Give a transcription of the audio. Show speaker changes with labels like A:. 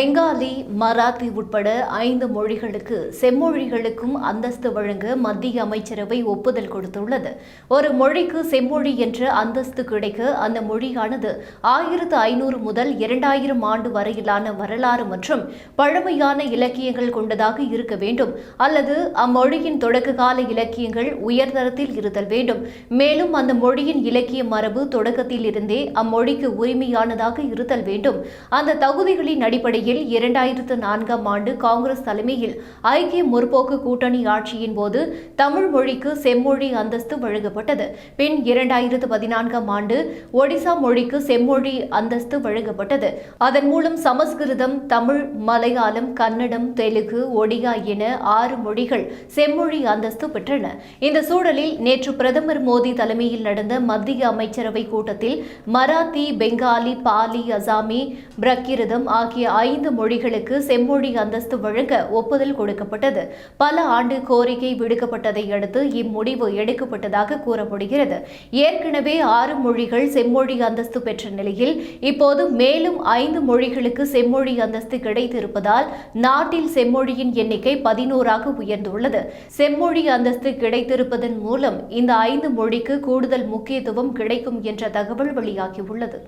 A: பெங்காலி மராத்தி உட்பட ஐந்து மொழிகளுக்கு செம்மொழிகளுக்கும் அந்தஸ்து வழங்க மத்திய அமைச்சரவை ஒப்புதல் கொடுத்துள்ளது. ஒரு மொழிக்கு செம்மொழி என்ற அந்தஸ்து கிடைக்க அந்த மொழியானது ஆயிரத்து ஐநூறு முதல் இரண்டாயிரம் ஆண்டு வரையிலான வரலாறு மற்றும் பழமையான இலக்கியங்கள் கொண்டதாக இருக்க வேண்டும். அல்லது அம்மொழியின் தொடக்க கால இலக்கியங்கள் உயர்தரத்தில் இருத்தல் வேண்டும். மேலும் அந்த மொழியின் இலக்கிய மரபு தொடக்கத்தில் இருந்தே அம்மொழிக்கு உரிமையானதாக இருத்தல் வேண்டும். அந்த தகுதிகளின் அடிப்படையில் இரண்டாயிரத்து நான்காம் ஆண்டு காங்கிரஸ் தலைமையில் ஐக்கிய முற்போக்கு கூட்டணி ஆட்சியின் போது தமிழ் மொழிக்கு செம்மொழி அந்தஸ்து வழங்கப்பட்டது. பின் இரண்டாயிரத்து பதினான்காம் ஆண்டு ஒடிசா மொழிக்கு செம்மொழி அந்தஸ்து வழங்கப்பட்டது. அதன் மூலம் சமஸ்கிருதம் தமிழ் மலையாளம் கன்னடம் தெலுங்கு ஒடியா என ஆறு மொழிகள் செம்மொழி அந்தஸ்து பெற்றன. இந்த சூழலில் நேற்று பிரதமர் மோடி தலைமையில் நடந்த மத்திய அமைச்சரவை கூட்டத்தில் மராத்தி பெங்காலி பாலி அசாமி பிரக்கிருதம் ஆகிய ஐந்து ஐந்து மொழிகளுக்கு செம்மொழி அந்தஸ்து வழங்க ஒப்புதல் கொடுக்கப்பட்டது. பல ஆண்டு கோரிக்கை விடுக்கப்பட்டதை அடுத்து இம்முடிவு எடுக்கப்பட்டதாக கூறப்படுகிறது. ஏற்கனவே ஆறு மொழிகள் செம்மொழி அந்தஸ்து பெற்ற நிலையில் இப்போது மேலும் ஐந்து மொழிகளுக்கு செம்மொழி அந்தஸ்து கிடைத்திருப்பதால் நாட்டில் செம்மொழியின் எண்ணிக்கை பதினோராக உயர்ந்துள்ளது. செம்மொழி அந்தஸ்து கிடைத்திருப்பதன் மூலம் இந்த ஐந்து மொழிக்கு கூடுதல் முக்கியத்துவம் கிடைக்கும் என்ற தகவல் வெளியாகியுள்ளது.